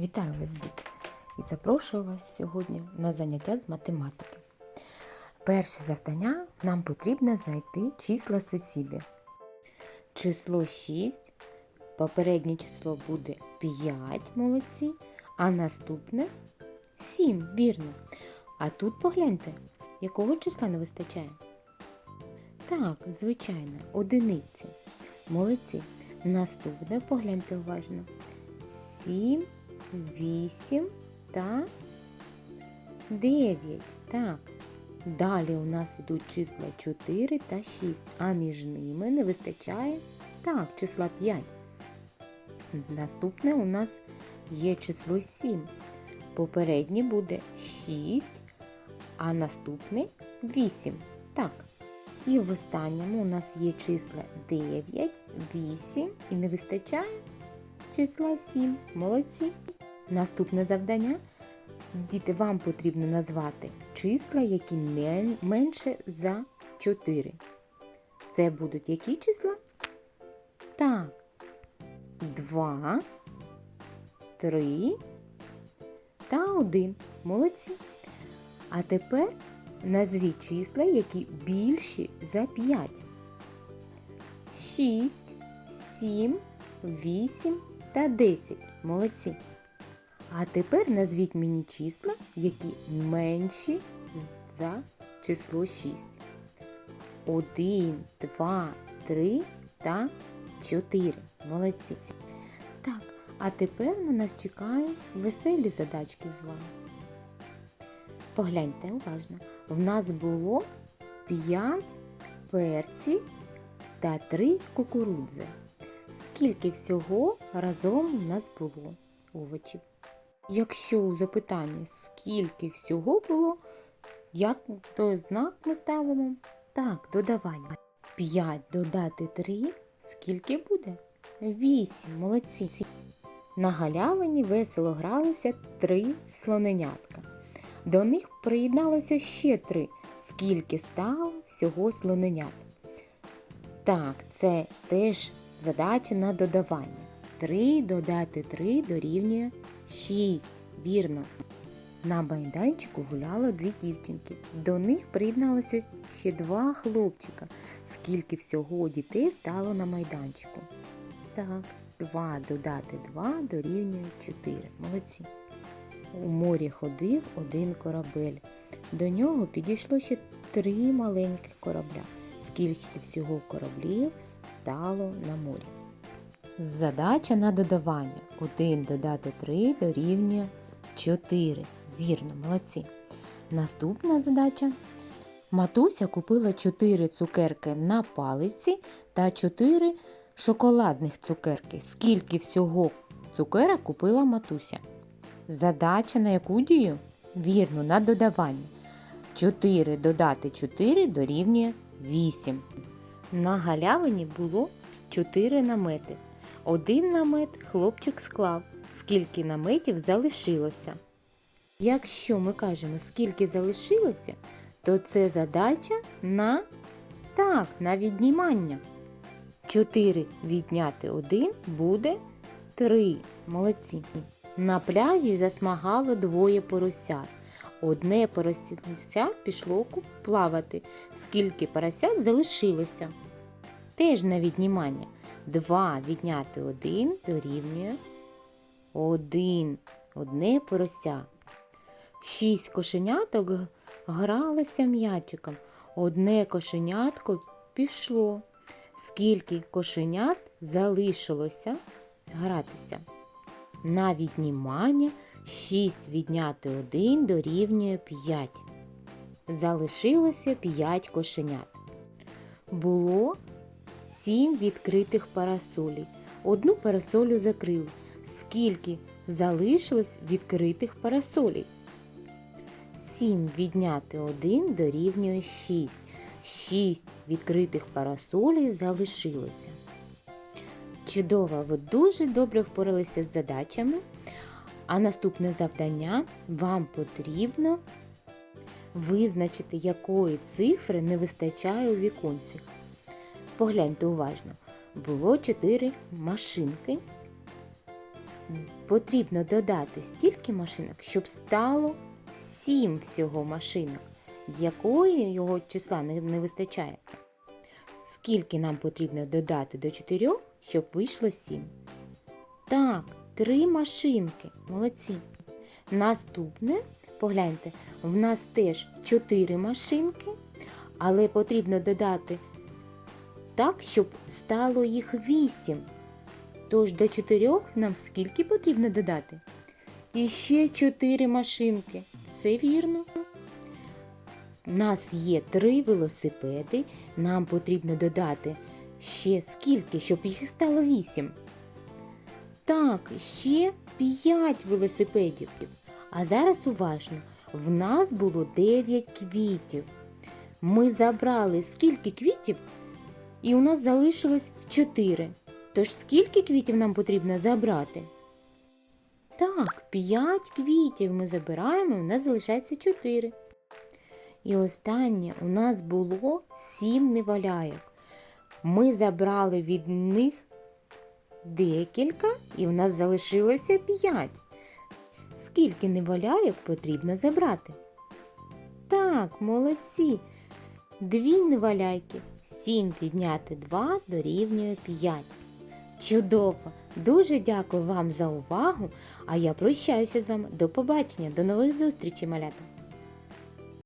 Вітаю вас, діти! І запрошую вас сьогодні на заняття з математики. Перше завдання нам потрібно знайти числа сусіди. Число 6, попереднє число буде 5, молодці, а наступне 7, вірно. А тут погляньте, якого числа не вистачає? Так, звичайно, одиниці. Молодці. Наступне погляньте уважно. 7, 8 та 9. Так. Далі у нас йдуть числа 4 та 6, а між ними не вистачає так, числа 5. Наступне у нас є число 7. Попереднє буде 6, а наступне 8. Так. І в останньому у нас є числа 9, 8 і не вистачає числа 7. Молодці. Наступне завдання. Діти, вам потрібно назвати числа, які менше за 4. Це будуть які числа? Так. 2, 3 та 1. Молодці. А тепер назвіть числа, які більші за 5. 6, 7, 8 та 10. Молодці. А тепер назвіть мені числа, які менші за число 6. 1, 2, 3 та 4. Молодці. Так, а тепер на нас чекають веселі задачки з вами. Погляньте уважно. В нас було 5 перців та 3 кукурудзи. Скільки всього разом у нас було овочів? Якщо у запитанні скільки всього було, як то знак ми ставимо? Так, додавання. 5 додати 3, скільки буде? 8. Молодці. На галявині весело гралися три слоненятка. До них приєдналося ще три. Скільки стало всього слоненят? Так, це теж задача на додавання. 3 додати 3 дорівнює 6. Вірно. На майданчику гуляло дві дівчинки. До них приєдналося ще два хлопчика. Скільки всього дітей стало на майданчику? Так, 2 додати 2 дорівнює 4. Молодці. У морі ходив один корабель. До нього підійшло ще три маленьких корабля. Скільки всього кораблів стало на морі? Задача на додавання. 1 додати 3 дорівнює 4. Вірно, молодці. Наступна задача. Матуся купила 4 цукерки на палиці та 4 шоколадних цукерки. Скільки всього цукерок купила матуся? Задача на яку дію? Вірно, на додавання. 4 додати 4 дорівнює 8. На галявині було 4 намети. Один намет хлопчик склав. Скільки наметів залишилося? Якщо ми кажемо, скільки залишилося, то це задача на так, на віднімання. 4 відняти 1 буде 3. Молодці. На пляжі засмагало двоє поросят. Одне порося пішло плавати. Скільки поросят залишилося? Теж на віднімання. 2 відняти 1 дорівнює 1. Одне порося. Шість кошеняток гралося м'ячиком. Одне кошенятко пішло. Скільки кошенят залишилося гратися? На віднімання 6 відняти 1 дорівнює 5. Залишилося 5 кошенят. Було 7 відкритих парасолей. Одну парасолю закрили. Скільки залишилось відкритих парасолей? 7 відняти 1 дорівнює 6. 6 відкритих парасолей залишилося. Чудово, ви дуже добре впоралися з задачами. А наступне завдання вам потрібно визначити, якої цифри не вистачає у віконці. Погляньте уважно. Було 4 машинки. потрібно додати стільки машинок, щоб стало сім всього машинок. Якої його числа не, вистачає? Скільки нам потрібно додати до 4, щоб вийшло 7? Так, три машинки. Молодці. Наступне, погляньте, в нас теж 4 машинки, але потрібно додати так, щоб стало їх 8. Тож до 4 нам скільки потрібно додати? І ще 4 машинки. Це вірно. У нас є три велосипеди. Нам потрібно додати ще скільки, щоб їх стало 8. Так, ще 5 велосипедів. А зараз уважно. В нас було 9 квітів. Ми забрали скільки квітів, і у нас залишилось 4. Тож скільки квітів нам потрібно забрати? Так, 5 квітів ми забираємо, у нас залишається 4. І останнє у нас було 7 неваляйок. Ми забрали від них декілька, і в нас залишилося 5. Скільки неваляйок потрібно забрати? Так, молодці. Дві неваляйки. 7 підняти 2 дорівнює 5. Чудово! Дуже дякую вам за увагу, а я прощаюся з вами. До побачення, до нових зустрічей, малята!